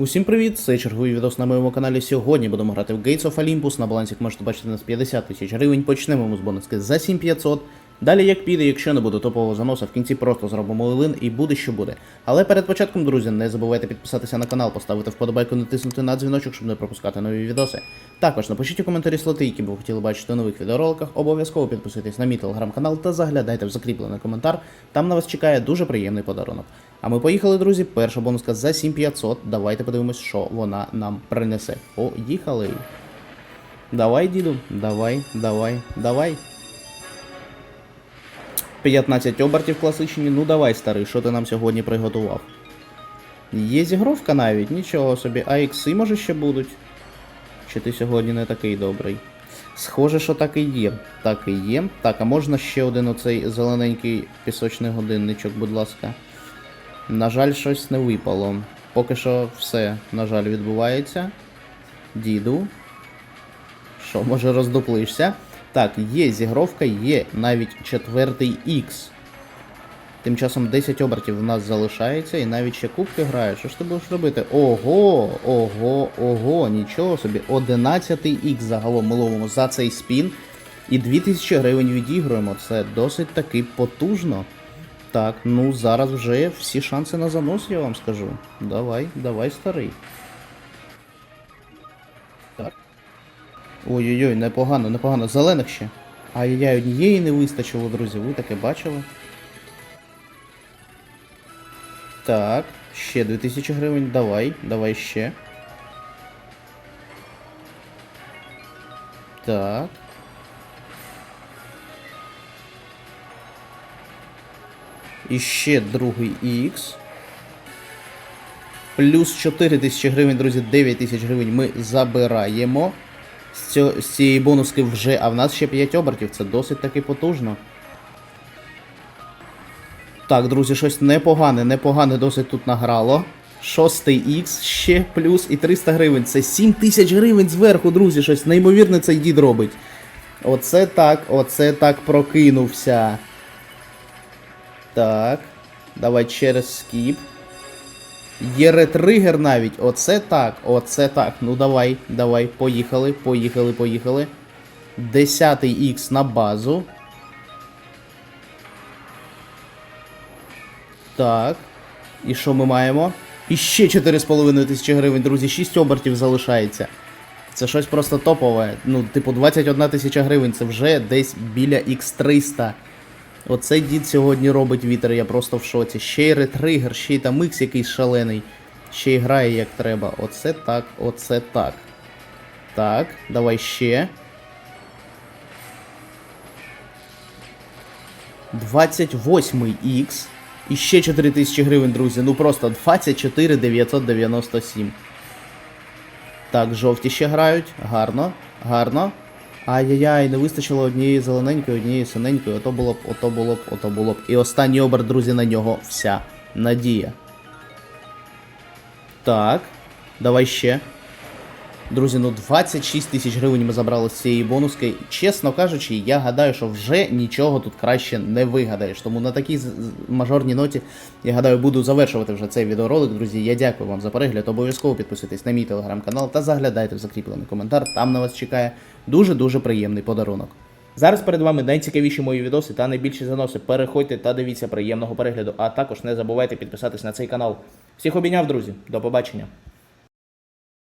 Усім привіт! Це черговий відос на моєму каналі. Сьогодні будемо грати в Gates of Olympus. На балансі, можете бачити, у нас 50 тисяч гривень. Почнемо ми з бонуски за 7500. Далі як піде, якщо не буде топового заноса, в кінці просто зробимо лин і буде що буде. Але перед початком, друзі, не забувайте підписатися на канал, поставити вподобайку, натиснути на дзвіночок, щоб не пропускати нові відоси. Також напишіть у коментарі слоти, які б ви хотіли бачити у нових відеороликах. Обов'язково підписуйтесь на мій телеграм-канал та заглядайте в закріплений коментар. Там на вас чекає дуже приємний подарунок. А ми поїхали, друзі. Перша бонуска за 7500. Давайте подивимось, що вона нам принесе. Поїхали. Давай, діду, давай, давай, давай. 15 обертів класичні. Ну давай, старий, що ти нам сьогодні приготував? Є зігровка навіть, нічого собі. А ікси може ще будуть? Чи ти сьогодні не такий добрий? Схоже, що так і є. Так і є. Так, а можна ще один оцей зелененький пісочний годинничок, будь ласка. На жаль, щось не випало. Поки що все, на жаль, відбувається. Діду. Що, може роздуплишся? Так, є зігровка, є навіть четвертий X. Тим часом 10 обертів в нас залишається і навіть ще кубки грає. Що ж ти будеш робити? Ого, ого, ого, нічого собі. 11 X загалом ми ловимо за цей спін. І 2000 гривень відігруємо. Це досить таки потужно. Так, ну зараз вже всі шанси на занос, я вам скажу. Давай, давай, старий. Так. Ой-ой-ой, непогано, непогано. Зелених ще. Ай-яй, однієї не вистачило, друзі. Ви таке бачили? Так, ще 2000 гривень. Давай, давай ще. Так. І ще другий X. Плюс 4 тисячі гривень, друзі, 9 тисяч гривень ми забираємо. З, цієї бонуски вже, а в нас ще 5 обертів, це досить таки потужно. Так, друзі, щось непогане, непогане досить тут награло. Шостий X, ще плюс і 300 гривень. Це 7 тисяч гривень зверху, друзі, щось неймовірне цей дід робить. Оце так, оце так прокинувся. Так. Давай через скіп. Є ретригер навіть. Оце так, оце так. Ну давай, давай, поїхали, поїхали, поїхали. Десятий Х на базу. Так. І що ми маємо? І ще 4,5 тисячі гривень, друзі, 6 обертів залишається. Це щось просто топове. Ну, типу, 21 тисяча гривень, це вже десь біля X300. Оцей дід сьогодні робить вітер, я просто в шоці. Ще й ретригер, ще й там ікс якийсь шалений. Ще й грає як треба. Оце так, оце так. Так, давай ще. 28 Х. І ще 4 тисячі гривень, друзі. Ну просто 24 997. Так, жовті ще грають. Гарно, гарно. Ай-яй-яй, не вистачило однієї зелененької, однієї синенької, ото було б, ото було б, ото було б. І останній оберт, друзі, на нього вся надія. Так, давай ще. Друзі, ну 26 тисяч гривень ми забрали з цієї бонуски. Чесно кажучи, я гадаю, що вже нічого тут краще не вигадаєш. Тому на такій мажорній ноті, я гадаю, буду завершувати вже цей відеоролик. Друзі, я дякую вам за перегляд. Обов'язково підписуйтесь на мій телеграм-канал та заглядайте в закріплений коментар. Там на вас чекає дуже-дуже приємний подарунок. Зараз перед вами найцікавіші мої відоси та найбільші заноси. Переходьте та дивіться приємного перегляду. А також не забувайте підписатись на цей канал. Всіх обійняв, друзі. До побачення.